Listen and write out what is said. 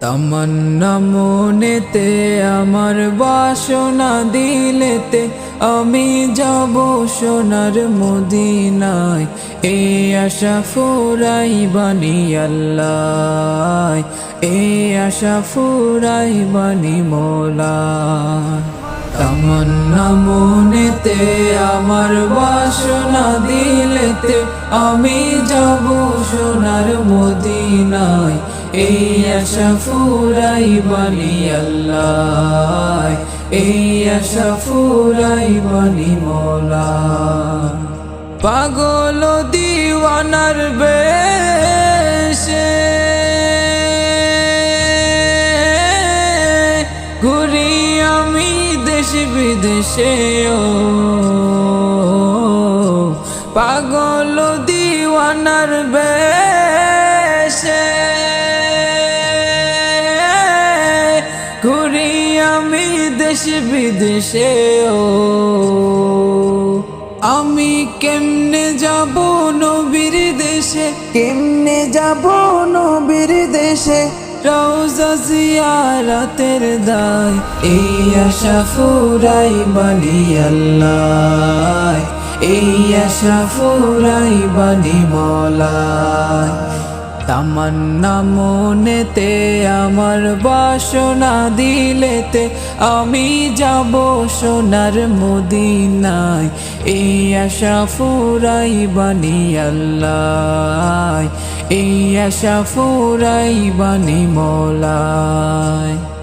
তামান্না মনেতে আমার বাসনা দিলেতে আমি যাব সোনার মদিনায়। এই আশা ফুরাই বানি আল্লাহ এই আশা ফুরাই বানি মোলা। তামান্না মনেতে আমার বাসনা আমি যাব সোনার মদিনায়। এই আশা ফুরাই বানি আল্লাহ। এই আশা ফুরাই বানি মোলা। পাগল দিওয়ানার বেশে ঘুরি আমি দেশ বিদেশে ও পাগল দিওয়ানার বেশে। ঘুরি আমি দেশ বিদেশে ও আমি কেমনে যাব নবীর দেশে? কেমনে যাব নবীর দেশে? জিয়ারতের দায়, এই আশা ফুরাই বানি আল্লাহ। এই আশা ফুরাই বানি মলায়। তামান্না মনেতে, আমার বাসনা দিলেতে, আমি যাব সোনার মদিনায়। এই আশা ফুরাই বানি আল্লাহ। এই আশা ফুরাই বানি মলায়।